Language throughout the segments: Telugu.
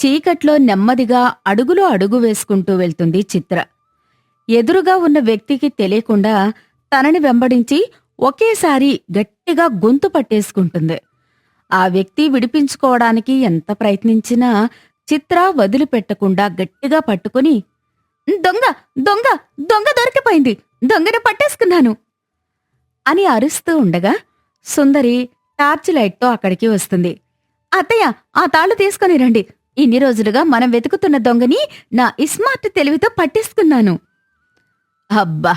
చీకట్లో నెమ్మదిగా అడుగులో అడుగు వేసుకుంటూ వెళ్తుంది చిత్ర. ఎదురుగా ఉన్న వ్యక్తికి తెలియకుండా తనని వెంబడించి ఒకేసారి గట్టిగా గొంతు పట్టేసుకుంటుంది. ఆ వ్యక్తి విడిపించుకోవడానికి ఎంత ప్రయత్నించినా చిత్ర వదిలిపెట్టకుండా గట్టిగా పట్టుకుని దొంగ దొంగ దొంగ దొరికిపోయింది దొంగను పట్టేసుకున్నాను అని అరుస్తూ ఉండగా సుందరి టార్చ్ లైట్తో అక్కడికి వస్తుంది. అత్తయ్య ఆ తాళ్ళు తీసుకొని రండి ఇన్ని రోజులుగా మనం వెతుకుతున్న దొంగని నా ఇస్మార్ట్ తెలివితో పట్టేసుకున్నాను. అబ్బా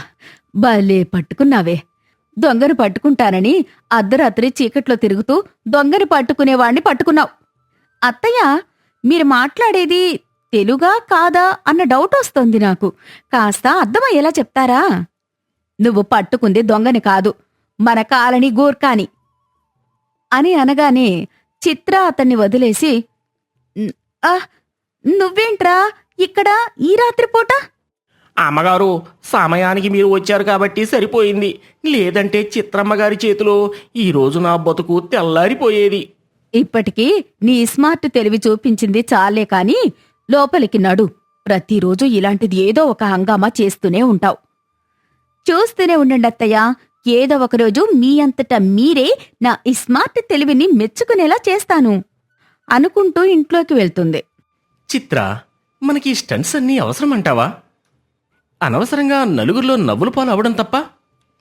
భలే పట్టుకున్నావే. దొంగను పట్టుకుంటానని అర్ధరాత్రి చీకట్లో తిరుగుతూ దొంగని పట్టుకునేవాణ్ణి పట్టుకున్నావు. అత్తయ్య మీరు మాట్లాడేది తెలుగా కాదా అన్న డౌట్ వస్తోంది నాకు. కాస్త అర్థమయ్యేలా చెప్తారా? నువ్వు పట్టుకుంది దొంగని కాదు మన కాలని గోర్కాని అని అనగానే చిత్ర అతన్ని వదిలేసి నువ్వేంట్రా ఇక్కడ ఈ రాత్రిపూట? అమ్మగారు సమయానికి మీరు వచ్చారు కాబట్టి సరిపోయింది. లేదంటే చిత్రమ్మ గారి చేతిలో ఈ రోజు నా బతుకు తెల్లారిపోయేది. ఇప్పటికీ నీ స్మార్ట్ తెలివి చూపించింది చాలే కాని లోపలికి నడు. ప్రతిరోజు ఇలాంటిది ఏదో ఒక హంగామా చేస్తూనే ఉంటావు. చూస్తూనే ఉండండి అత్తయ్య ఏదో ఒకరోజు మీ అంతటా మీరే నా ఈ స్మార్ట్ తెలివిని మెచ్చుకునేలా చేస్తాను. అనుకుంటూ ఇంట్లోకి వెళ్తుంది. చిత్ర మనకి ఈ స్టంట్స్ అన్నీ అవసరమంటావా? అనవసరంగా నలుగురిలో నవ్వుల పాలు అవడం తప్ప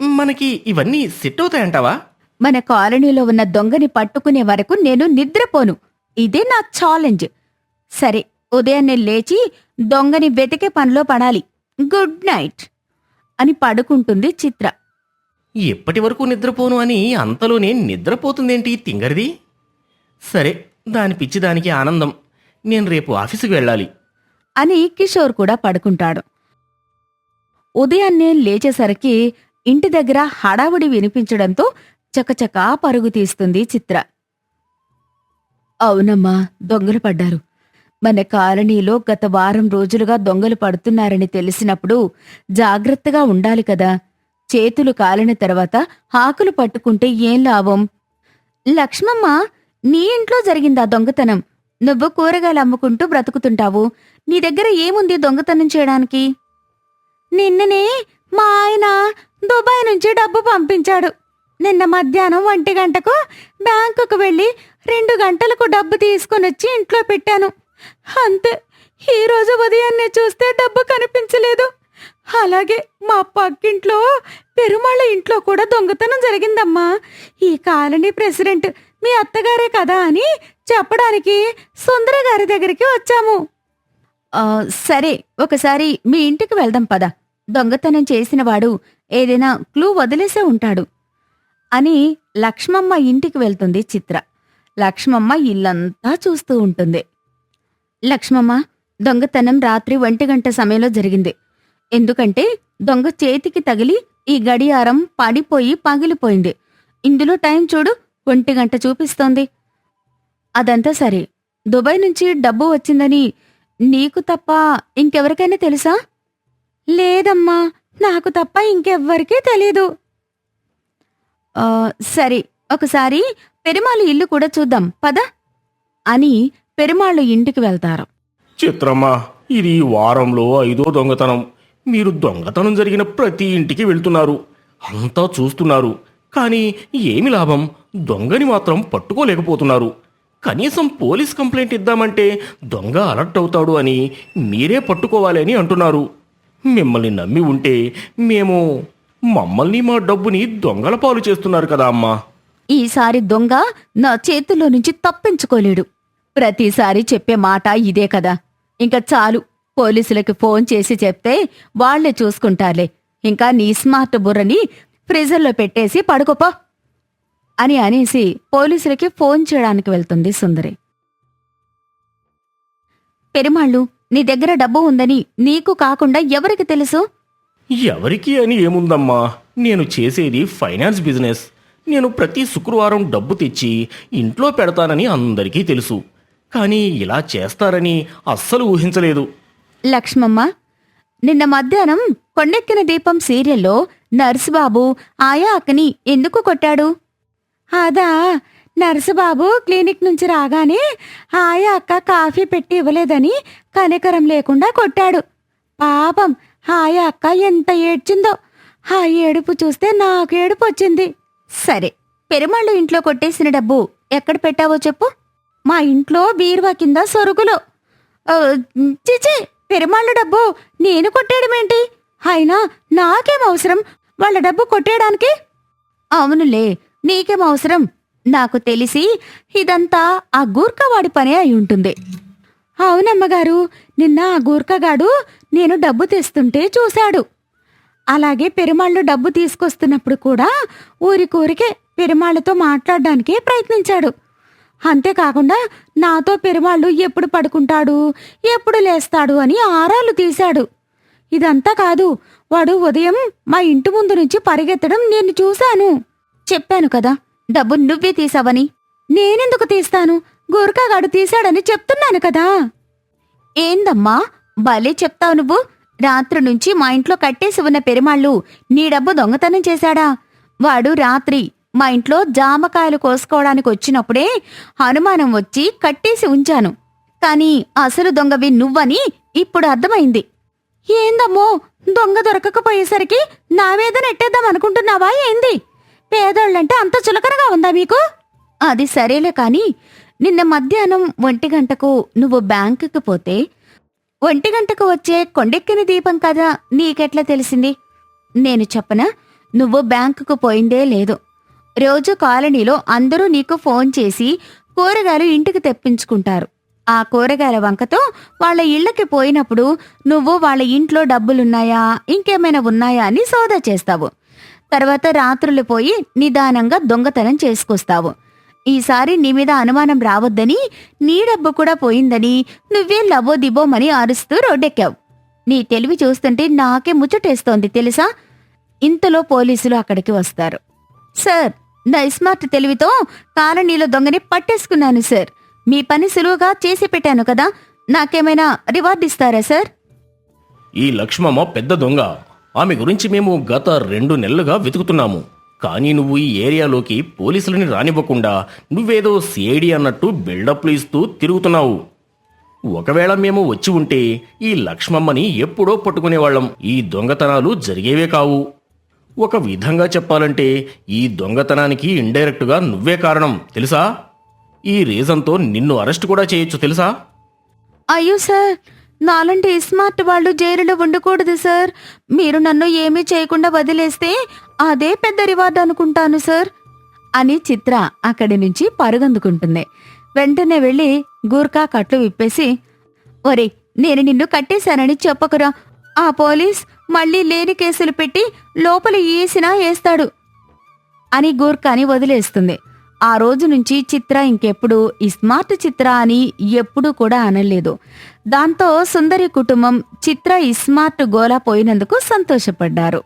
మనకి ఇవన్నీ సెట్ అవుతాయంటావా మన కాలనీలో ఉన్న దొంగని పట్టుకునే వరకు నేను నిద్రపోను. ఇదే నా ఛాలెంజ్. సరే ఉదయాన్నే లేచి దొంగని వెతికే పనిలో పడాలి. గుడ్ నైట్ అని పడుకుంటుంది చిత్ర. ఎప్పటి వరకు నిద్రపోను అని అంతలోనే నిద్రపోతుందేంటి తింగరిది? సరే దాని పిచ్చి దానికి ఆనందం. నేను రేపు ఆఫీసుకు వెళ్ళాలి. అని కిషోర్ కూడా పడుకుంటాడు. ఉదయాన్నే లేచేసరికి ఇంటి దగ్గర హడావుడి వినిపించడంతో చకచకా పరుగు తీస్తుంది చిత్ర. అవునమ్మా దొంగలు పడ్డారు. మన కాలనీలో గత వారం రోజులుగా దొంగలు పడుతున్నారని తెలిసినప్పుడు జాగ్రత్తగా ఉండాలి కదా. చేతులు కాలిన తర్వాత ఆకులు పట్టుకుంటే ఏం లాభం? లక్ష్మమ్మ నీ ఇంట్లో జరిగిందా దొంగతనం? నువ్వు కూరగాయలు అమ్ముకుంటూ బ్రతుకుతుంటావు. నీ దగ్గర ఏముంది దొంగతనం చేయడానికి? నిన్ననే మా ఆయన దుబాయ్ నుంచి డబ్బు పంపించాడు. నిన్న మధ్యాహ్నం ఒంటి గంటకు బ్యాంకుకు వెళ్ళి రెండు గంటలకు డబ్బు తీసుకొని వచ్చి ఇంట్లో పెట్టాను. అంతే ఈ రోజు ఉదయాన్నే చూస్తే డబ్బు కనిపించలేదు. అలాగే మా పక్కింట్లో పెరుమాళ్ళ ఇంట్లో కూడా దొంగతనం జరిగిందమ్మా. ఈ కాలనీ ప్రెసిడెంట్ మీ అత్తగారే కదా అని చెప్పడానికి సుందర గారి దగ్గరికి వచ్చాము. సరే ఒకసారి మీ ఇంటికి వెళ్దాం పద. దొంగతనం చేసినవాడు ఏదైనా క్లూ వదిలేసే ఉంటాడు అని లక్ష్మమ్మ ఇంటికి వెళ్తుంది చిత్ర. లక్ష్మమ్మ ఇల్లంతా చూస్తూ ఉంటుంది. లక్ష్మమ్మ దొంగతనం రాత్రి ఒంటి గంట సమయంలో జరిగింది. ఎందుకంటే దొంగ చేతికి తగిలి ఈ గడియారం పడిపోయి పగిలిపోయింది. ఇందులో టైం చూడు ఒంటి గంట చూపిస్తోంది. అదంతా సరే. దుబాయ్ నుంచి డబ్బు వచ్చిందని నీకు తప్ప ఇంకెవరికైనా తెలుసా? లేదమ్మా నాకు తప్ప ఇంకెవ్వరికీ తెలీదు. సరే ఒకసారి పెరుమాళ్ ఇల్లు కూడా చూద్దాం పద. అని పెరుమాళ్ళు ఇంటికి వెళ్తారు. చిత్రమ్మా ఇది ఈ వారంలో ఐదో దొంగతనం. మీరు దొంగతనం జరిగిన ప్రతి ఇంటికి వెళ్తున్నారు. అంతా చూస్తున్నారు. కానీ ఏమి లాభం? దొంగని మాత్రం పట్టుకోలేకపోతున్నారు. కనీసం పోలీస్ కంప్లైంట్ ఇద్దామంటే దొంగ అలర్ట్ అవుతాడు అని మీరే పట్టుకోవాలి అని అంటున్నారు. మిమ్మల్ని నమ్మి ఉంటే మేము మమ్మల్ని మా డబ్బుని దొంగల పాలు చేస్తున్నారు కదా అమ్మా. ఈసారి దొంగ నా చేతుల్లో నుంచి తప్పించుకోలేడు. ప్రతిసారి చెప్పే మాట ఇదే కదా. ఇంకా చాలు పోలీసులకి ఫోన్ చేసి చెప్తే వాళ్ళే చూసుకుంటారులే. ఇంకా నీ స్మార్ట్ బుర్రని ఫ్రీజర్లో పెట్టేసి పడుకోపో అని అనేసి పోలీసులకి ఫోన్ చేయడానికి వెళ్తుంది సుందరి. పెరుమాళ్ళు నీ దగ్గర డబ్బు ఉందని నీకు కాకుండా ఎవరికి తెలుసు? ఎవరికి అని ఏముందమ్మా? నేను చేసేది ఫైనాన్స్ బిజినెస్. నేను ప్రతి శుక్రవారం డబ్బు తెచ్చి ఇంట్లో పెడతానని అందరికీ తెలుసు. కానీ ఇలా చేస్తారని అస్సలు ఊహించలేదు. లక్ష్మమ్మ నిన్న మధ్యాహ్నం కొండెక్కిన దీపం సీరియల్లో నర్సుబాబు ఆయా అక్కని ఎందుకు కొట్టాడు? అదా నర్సు బాబు క్లినిక్ నుంచి రాగానే ఆయా అక్క కాఫీ పెట్టి ఇవ్వలేదని కనికరం లేకుండా కొట్టాడు. పాపం ఆయా అక్క ఎంత ఏడ్చిందో ఆ ఏడుపు చూస్తే నాకు ఏడుపు వచ్చింది. సరే పెరుమాళ్ళు ఇంట్లో కొట్టేసిన డబ్బు ఎక్కడ పెట్టావో చెప్పు. మా ఇంట్లో బీరువా కింద సొరుగులో. చిచి పెరుమాళ్ళు డబ్బు నేను కొట్టేయడమేంటి అయినా నాకేం అవసరం? వాళ్ళ డబ్బు కొట్టేయడానికి? అవునులే నీకేం అవసరం? నాకు తెలిసి ఇదంతా ఆ గూర్ఖవాడి పనే అయి ఉంటుంది. అవునమ్మగారు నిన్న ఆ గూర్ఖగాడు నేను డబ్బు తెస్తుంటే చూశాడు. అలాగే పెరుమాళ్ళు డబ్బు తీసుకొస్తున్నప్పుడు కూడా ఊరికూరికే పెరుమాళ్ళతో మాట్లాడడానికి ప్రయత్నించాడు. అంతేకాకుండా నాతో పెరుమాళ్ళు ఎప్పుడు పడుకుంటాడు ఎప్పుడు లేస్తాడు అని ఆరాలు తీశాడు. ఇదంతా కాదు. వాడు ఉదయం మా ఇంటి ముందు నుంచి పరిగెత్తడం నేను చూశాను. చెప్పాను కదా డబ్బు నువ్వే తీసావని. నేనెందుకు తీస్తాను? గూర్ఖాగాడు తీశాడని చెప్తున్నాను కదా. ఏందమ్మా భలే చెప్తావు నువ్వు. రాత్రి నుంచి మా ఇంట్లో కట్టేసి ఉన్న పెరుమాళ్ళు నీ డబ్బు దొంగతనం చేశాడా? వాడు రాత్రి మా ఇంట్లో జామకాయలు కోసుకోవడానికి వచ్చినప్పుడే అనుమానం వచ్చి కట్టేసి ఉంచాను. కానీ అసలు దొంగవి నువ్వని ఇప్పుడు అర్థమైంది. ఏందమ్మో దొంగ దొరకకపోయేసరికి నా మీద నెట్టేద్దాం అనుకుంటున్నావా ఏంది? పేదోళ్ళంటే అంత చులకనగా ఉందా మీకు? అది సరేలే కాని నిన్న మధ్యాహ్నం ఒంటి గంటకు నువ్వు బ్యాంకుకి పోతే ఒంటి గంటకు వచ్చే కొండెక్కిన దీపం కదా నీకెట్లా తెలిసింది? నేను చెప్పనా నువ్వు బ్యాంకుకు పోయిందే లేదు. రోజు కాలనీలో అందరూ నీకు ఫోన్ చేసి కూరగాయలు ఇంటికి తెప్పించుకుంటారు. ఆ కూరగాయల వంకతో వాళ్ళ ఇళ్ళకి పోయినప్పుడు నువ్వు వాళ్ళ ఇంట్లో డబ్బులున్నాయా? ఇంకేమైనా ఉన్నాయా అని సోదా చేస్తావు. తర్వాత రాత్రులు పోయి నిదానంగా దొంగతనం చేసుకొస్తావు. ఈసారి నీ మీద అనుమానం రావద్దని నీ డబ్బు కూడా పోయిందని నువ్వే లబో దిబోమని అరుస్తూ రోడ్డెక్కావు. నీ తెలివి చూస్తుంటే నాకే ముచ్చటేస్తోంది తెలుసా? ఇంతలో పోలీసులు అక్కడికి వస్తారు. సార్ నా స్మార్ట్ తెలివితో కాలనీలో దొంగని పట్టేసుకున్నాను సార్. మీ పని సులువుగా చేసి పెట్టాను కదా నాకేమైనా రివార్డ్ ఇస్తారా సార్? ఈ లక్ష్మమ్మ పెద్ద దొంగ. ఆమె గురించి మేము గత రెండు నెలలుగా వెతుకుతున్నాము. కానీ నువ్వు ఈ ఏరియాలోకి పోలీసులని రానివ్వకుండా నువ్వేదో సిఐడి అన్నట్టు బిల్డప్లు ఇస్తూ తిరుగుతున్నావు. ఒకవేళ మేము వచ్చి ఉంటే ఈ లక్ష్మమ్మని ఎప్పుడో పట్టుకునేవాళ్ళం. ఈ దొంగతనాలు జరిగేవే కావు. ఒక విధంగా చెప్పాలంటే ఈ దొంగతనానికి ఇండైరెక్ట్గా నువ్వే కారణం. తెలుసా? ఈ రీజన్తో నిన్ను అరెస్ట్ కూడా చేయొచ్చు తెలుసా? అయ్యో సార్ నాలంటి స్మార్ట్ వాళ్ళు జైలులో ఉండకూడదు సార్. మీరు నన్ను ఏమీ చేయకుండా వదిలేస్తే అదే పెద్ద రివార్డ్ అనుకుంటాను సార్. అని చిత్ర అక్కడి నుంచి పరుగందుకుంటుంది. వెంటనే వెళ్ళి గూర్ఖా కట్లు విప్పేసి ఒరే నేను నిన్ను కట్టేశానని చెప్పకురా. ఆ పోలీస్ మళ్ళీ లేని కేసులు పెట్టి లోపల ఈసినా వేస్తాడు అని గూర్ఖాని వదిలేస్తుంది. ఆ రోజు నుంచి చిత్ర ఇంకెప్పుడు ఈ స్మార్ట్ చిత్ర అని ఎప్పుడూ కూడా అనలేదు. దాంతో సుందరి కుటుంబం చిత్ర ఈ స్మార్ట్ గోలా పోయినందుకు సంతోషపడ్డారు.